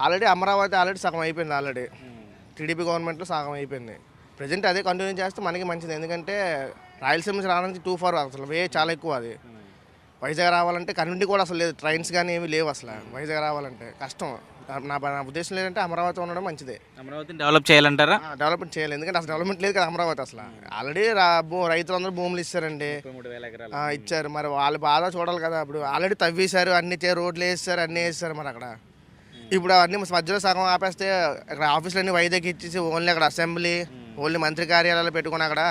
Already Amaravati already సగం అయిపోయింది already. TDP గవర్నమెంట్లో సగం అయిపోయింది. ప్రజెంట్ అదే కంటిన్యూ చేస్తే మనకి మంచిది. ఎందుకంటే రాయలసీమ నుంచి రావడానికి టూ ఫార్ అసలు వే చాలా ఎక్కువ అది. వైజాగ్ రావాలంటే కరెంట్ కూడా అసలు లేదు. ట్రైన్స్ కానీ ఏమీ లేవు అసలు. వైజాగ్ రావాలంటే కష్టం. నా నా ఉద్దేశం లేదంటే అమరావతి ఉండడం మంచిదే. అమరావతిని డెవలప్ చేయాలంటారా? డెవలప్మెంట్ చేయాలి. ఎందుకంటే అసలు డెవలప్మెంట్ లేదు కదా అమరావతి అసలు. ఆల్రెడీ రా భూ రైతులందరూ భూములు ఆ, ఇచ్చారు. మరి వాళ్ళ బాధ చూడాలి కదా ఇప్పుడు ఆల్రెడీ తవ్వేశారు. అన్ని రోడ్లు వేసారు అన్నీ వేసారు మరి అక్కడ. ఇప్పుడు అవన్నీ మధ్యలో సగం ఆపేస్తే అక్కడ ఆఫీసులు అన్ని వైజాగ్ ఇచ్చేసి ఓన్లీ అక్కడ అసెంబ్లీ ఓన్లీ మంత్రి కార్యాలయాలు పెట్టుకుని అక్కడ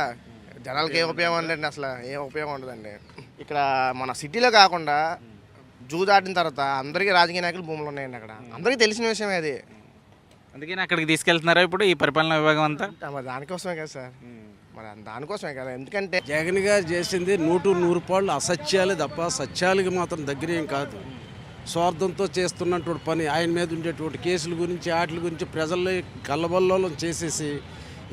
జనాలకి ఏ ఉపయోగం ఉందండి అసలు ఏ ఉపయోగం ఉండదండి. ఇక్కడ మన సిటీలో కాకుండా జూ దాటిన తర్వాత అందరికీ రాజకీయ నాయకులు భూములు ఉన్నాయండి అక్కడ. అందరికీ తెలిసిన విషయమే అది. అందుకని అక్కడికి తీసుకెళ్తున్నారా ఇప్పుడు ఈ పరిపాలనా విభాగం అంతా? మరి దానికోసమే కదా సార్. మరి దానికోసమే కదా. ఎందుకంటే జగన్ గారు చేసింది నూటు నూరు పాళ్ళు అసత్యాలే తప్ప సత్యాలకి మాత్రం దగ్గర ఏం కాదు. స్వార్థంతో చేస్తున్నటువంటి పని ఆయన మీద ఉండేటువంటి కేసుల గురించి వాటి గురించి ప్రజల్లో కల్లబల్లోలం చేసేసి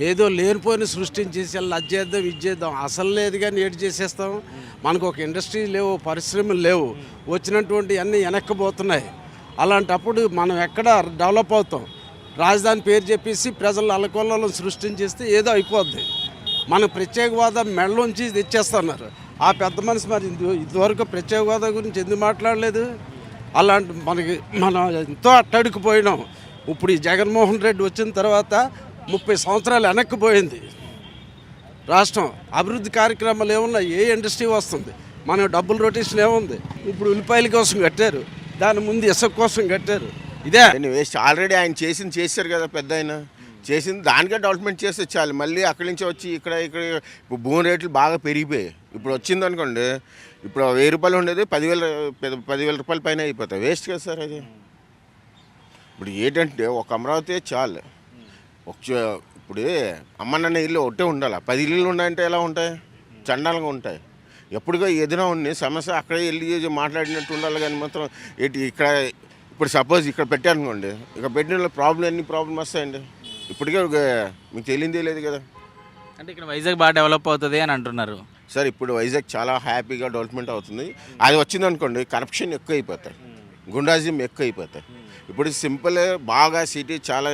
ఏదో లేనిపోయిన సృష్టించేసి అలా అది చేద్దాం ఇది చేద్దాం అసలు లేదు కానీ ఏడు చేసేస్తాం. మనకు ఒక ఇండస్ట్రీ లేవు పరిశ్రమలు లేవు వచ్చినటువంటి అన్నీ వెనక్కిపోతున్నాయి. అలాంటప్పుడు మనం ఎక్కడ డెవలప్ అవుతాం? రాజధాని పేరు చెప్పేసి ప్రజలు అల్లకొల్లలో సృష్టించేస్తే ఏదో అయిపోద్ది. మన ప్రత్యేక హోదా మెడలోంచి తెచ్చేస్తున్నారు. ఆ పెద్ద మనిషి మరి ఇందు ఇదివరకు ప్రత్యేక హోదా గురించి ఎందుకు మాట్లాడలేదు? అలాంటి మనకి మనం ఎంతో అట్టడుకుపోయినాం ఇప్పుడు ఈ జగన్మోహన్ రెడ్డి వచ్చిన తర్వాత ముప్పై సంవత్సరాలు వెనక్కిపోయింది రాష్ట్రం అభివృద్ధి కార్యక్రమాలు ఏమున్నా ఏ ఇండస్ట్రీ వస్తుంది? మన డబ్బుల రొటేషన్ ఏముంది? ఇప్పుడు ఉల్లిపాయల కోసం కట్టారు. దాని ముందు ఇసుక కోసం కట్టారు. ఇదే. వేస్ట్. ఆల్రెడీ ఆయన చేసింది చేశారు కదా పెద్ద ఆయన. చేసింది దానికే డెవలప్మెంట్ చేస్తే చాలు మళ్ళీ అక్కడి నుంచి వచ్చి ఇక్కడ ఇక్కడ ఇప్పుడు భూమి రేట్లు బాగా పెరిగిపోయాయి. ఇప్పుడు వచ్చింది అనుకోండి ఇప్పుడు వెయ్యి రూపాయలు ఉండేది పదివేల పదివేల రూపాయల పైన అయిపోతాయి. వేస్ట్ కదా సార్ అది. ఇప్పుడు ఏంటంటే ఒక అమరావతి చాలు. ఒక చ- ఇప్పుడు అమ్మన్న ఇల్లు ఒకటే ఉండాలి. పది ఇల్లు ఉన్నాయంటే ఎలా ఉంటాయి? చండాలంగా ఉంటాయి. ఎప్పుడుగా ఎదురా ఉంది సమస్య అక్కడే వెళ్ళి మాట్లాడినట్టు ఉండాలి కానీ మాత్రం ఏంటి ఇక్కడ ఇప్పుడు సపోజ్ ఇక్కడ పెట్టారనుకోండి ఇక్కడ పెట్టిన ప్రాబ్లం ఎన్ని ప్రాబ్లం వస్తాయండి? ఇప్పటికే మీకు తెలియదే లేదు కదా. అంటే ఇక్కడ వైజాగ్ బాగా డెవలప్ అవుతుంది అని అంటున్నారు. సార్ ఇప్పుడు వైజాగ్ చాలా హ్యాపీగా డెవలప్మెంట్ అవుతుంది. అది వచ్చిందనుకోండి కరప్షన్ ఎక్కువ అయిపోతాయి గుండాజిం ఎక్కువ అయిపోతాయి ఇప్పుడు సింపుల్ బాగా సిటీ చాలా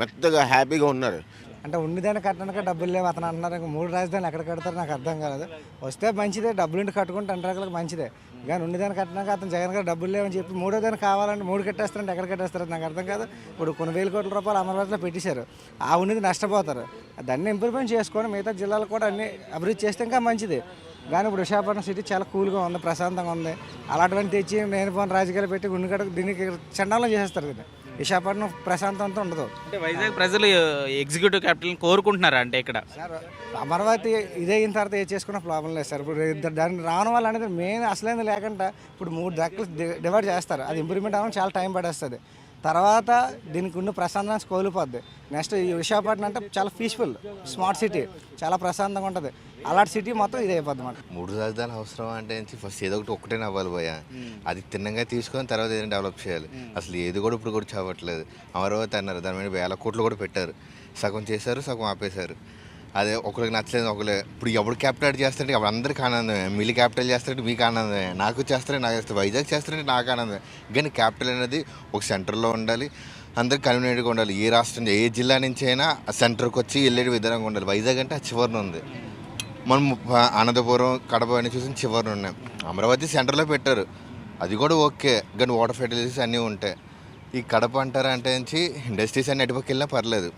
మెత్తగా హ్యాపీగా ఉన్నారు. అంటే ఉండిదాన్ని కట్టడానికి డబ్బులు లేవు. అతను అంటున్నారు ఇంకా మూడు రాజధానులు ఎక్కడ కడతారు నాకు అర్థం కాలేదు. వస్తే మంచిదే డబ్బులు ఇంటి కట్టుకుంటే అన్ని మంచిదే. కానీ ఉండిదాన్ని కట్టడానికి అతను జగన్ గారు డబ్బులు లేవని చెప్పి మూడో దాన్ని కావాలంటే మూడు కట్టేస్తారంటే ఎక్కడ కట్టేస్తారు నాకు అర్థం కాదు. ఇప్పుడు కొన్ని వేల కోట్ల రూపాయలు అమరావతిలో పెట్టేశారు. ఆ ఉన్నది నష్టపోతారు. దాన్ని ఇంప్రూవ్మెంట్ చేసుకొని మిగతా జిల్లాలు కూడా అన్ని అభివృద్ధి చేస్తే ఇంకా మంచిది. కానీ ఇప్పుడు విశాఖపట్నం సిటీ చాలా కూల్గా ఉంది ప్రశాంతంగా ఉంది. అలాంటివన్నీ తెచ్చి నేను పోను రాజకీయాలు పెట్టి గుండె కడ దీనికి చండాలం చేసేస్తారు దీన్ని. విశాఖపట్నం ప్రశాంతంతో ఉండదు. అంటే వైజాగ్ ప్రజలు ఎగ్జిక్యూటివ్ క్యాపిటల్ని కోరుకుంటున్నారా అంటే ఇక్కడ? సార్ అమరావతి ఇదే అయిన తర్వాత ఏ చేసుకున్న ప్రాబ్లం లేదు సార్. ఇప్పుడు ఇద్దరు దాన్ని రావడం వల్ల అనేది మెయిన్ అసలేంది లేకుండా ఇప్పుడు మూడు దక్కలు డివైడ్ చేస్తారు. అది ఇంప్రూవ్మెంట్ అవ్వడం చాలా టైం పడేస్తుంది. తర్వాత దీనికి ఉన్న ప్రశాంతం కోల్పోద్ది నెక్స్ట్ ఈ విశాఖపట్నం అంటే చాలా పీస్ఫుల్ స్మార్ట్ సిటీ చాలా ప్రశాంతంగా ఉంటుంది. అలాంటి సిటీ మొత్తం ఇది అయిపోద్ది అన్నమాట మూడు రాజధాని అవసరం అంటే ఫస్ట్ ఏదో ఒకటి ఒక్కటే అవ్వాలి పోయా అది తిన్నంగా తీసుకొని తర్వాత ఏదైనా డెవలప్ చేయాలి. అసలు ఏది కూడా ఇప్పుడు కూడా చావట్లేదు. అమరావతి అన్నారు దాని మీద వేల కోట్లు కూడా పెట్టారు. సగం చేశారు సగం ఆపేశారు. అదే ఒకరికి నచ్చలేదు ఒకరు ఇప్పుడు ఎవడు క్యాపిటల్ చేస్తారంటే అప్పుడు అందరికి ఆనందమే. మీరు క్యాపిటల్ చేస్తారంటే మీకు ఆనందమే. నాకు చేస్తారంటే నాకు చేస్తారు వైజాగ్ చేస్తారంటే నాకు ఆనందమే. కానీ క్యాపిటల్ అనేది ఒక సెంటర్లో ఉండాలి. అందరికి కన్వీనియంట్గా ఉండాలి. ఏ రాష్ట్రం ఏ జిల్లా నుంచి అయినా సెంటర్కి వచ్చి వెళ్ళే విధంగా ఉండాలి. వైజాగ్ అంటే ఆ చివరిన ఉంది. మనం అనంతపురం కడప అని చూసి చివరిన ఉన్నాం. అమరావతి సెంటర్లో పెట్టారు. అది కూడా ఓకే. కానీ వాటర్ ఫెసిలిటీస్ అన్నీ ఉంటాయి. ఈ కడప అంటారా అంటే నుంచి ఇండస్ట్రీస్ అన్ని అటుపక్క వెళ్ళినా పర్లేదు.